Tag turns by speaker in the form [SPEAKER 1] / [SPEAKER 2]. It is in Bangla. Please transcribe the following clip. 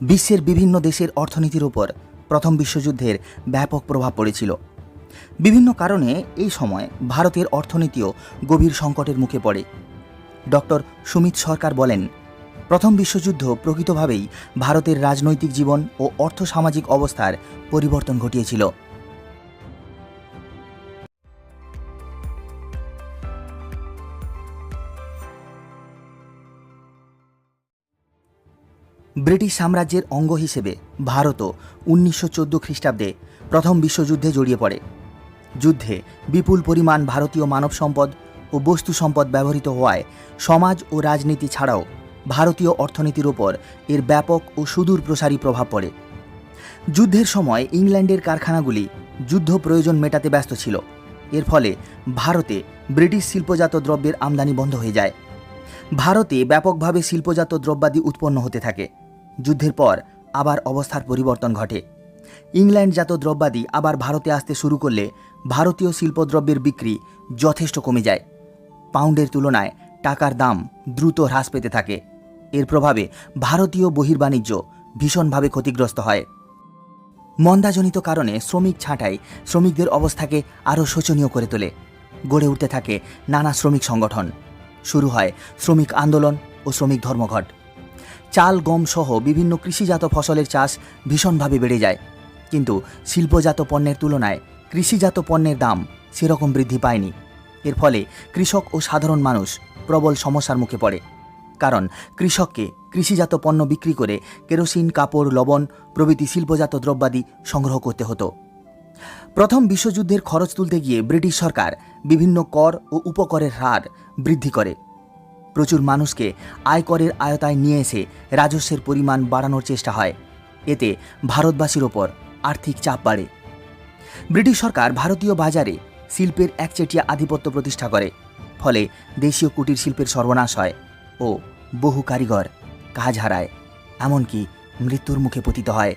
[SPEAKER 1] বিশ্বের বিভিন্ন দেশের অর্থনীতির উপর প্রথম বিশ্বযুদ্ধের ব্যাপক প্রভাব পড়েছিল। বিভিন্ন কারণে এই সময় ভারতের অর্থনীতিও গভীর সংকটের মুখে পড়ে। ডক্টর সুমিত সরকার বলেন, প্রথম বিশ্বযুদ্ধ প্রকৃতভাবেই ভারতের রাজনৈতিক জীবন ও অর্থসামাজিক অবস্থার পরিবর্তন ঘটিয়েছিল। ব্রিটিশ সাম্রাজ্যের অঙ্গ হিসেবে ভারতও উনিশশো চোদ্দ খ্রিস্টাব্দে প্রথম বিশ্বযুদ্ধে জড়িয়ে পড়ে। যুদ্ধে বিপুল পরিমাণ ভারতীয় মানব সম্পদ ও বস্তু সম্পদ ব্যবহৃত হওয়ায় সমাজ ও রাজনীতি ছাড়াও ভারতীয় অর্থনীতির ওপর এর ব্যাপক ও সুদূর প্রসারী প্রভাব পড়ে। যুদ্ধের সময় ইংল্যান্ডের কারখানাগুলি যুদ্ধ প্রয়োজন মেটাতে ব্যস্ত ছিল। এর ফলে ভারতে ব্রিটিশ শিল্পজাত দ্রব্যের আমদানি বন্ধ হয়ে যায়। ভারতে ব্যাপকভাবে শিল্পজাত দ্রব্যাদি উৎপন্ন হতে থাকে। যুদ্ধের পর আবার অবস্থার পরিবর্তন ঘটে। ইংল্যান্ডজাত দ্রব্যাদি আবার ভারতে আসতে শুরু করলে ভারতীয় শিল্পদ্রব্যের বিক্রি যথেষ্ট কমে যায়। পাউন্ডের তুলনায় টাকার দাম দ্রুত হ্রাস পেতে থাকে। এর প্রভাবে ভারতীয় বহির্বাণিজ্য ভীষণভাবে ক্ষতিগ্রস্ত হয়। মন্দাজনিত কারণে শ্রমিক ছাঁটাই শ্রমিকদের অবস্থাকে আরও শোচনীয় করে তোলে। গড়ে উঠতে থাকে নানা শ্রমিক সংগঠন। শুরু হয় শ্রমিক আন্দোলন ও শ্রমিক ধর্মঘট। চাল, গম সহ বিভিন্ন কৃষিজাত ফসলের চাষ ভীষণভাবে বেড়ে যায়। কিন্তু শিল্পজাত পণ্যের তুলনায় কৃষিজাত পণ্যের দাম সেরকম বৃদ্ধি পায়নি। এর ফলে কৃষক ও সাধারণ মানুষ প্রবল সমস্যার মুখে পড়ে। কারণ কৃষককে কৃষিজাত পণ্য বিক্রি করে কেরোসিন, কাপড়, লবণ প্রভৃতি শিল্পজাত দ্রব্যাদি সংগ্রহ করতে হতো। প্রথম বিশ্বযুদ্ধের খরচ তুলতে গিয়ে ব্রিটিশ সরকার বিভিন্ন কর ও উপকরের হার বৃদ্ধি করে। প্রচুর মানুষকে আয়করের আয়তায় নিয়ে এসে রাজস্বের পরিমাণ বাড়ানোর চেষ্টা হয়। এতে ভারতবাসীর ওপর আর্থিক চাপ বাড়ে। ব্রিটিশ সরকার ভারতীয় বাজারে শিল্পের একচেটিয়া আধিপত্য প্রতিষ্ঠা করে, ফলে দেশীয় কুটির শিল্পের সর্বনাশ হয় ও বহু কারিগর কাজ হারায়, এমনকি মৃত্যুর মুখে পতিত হয়।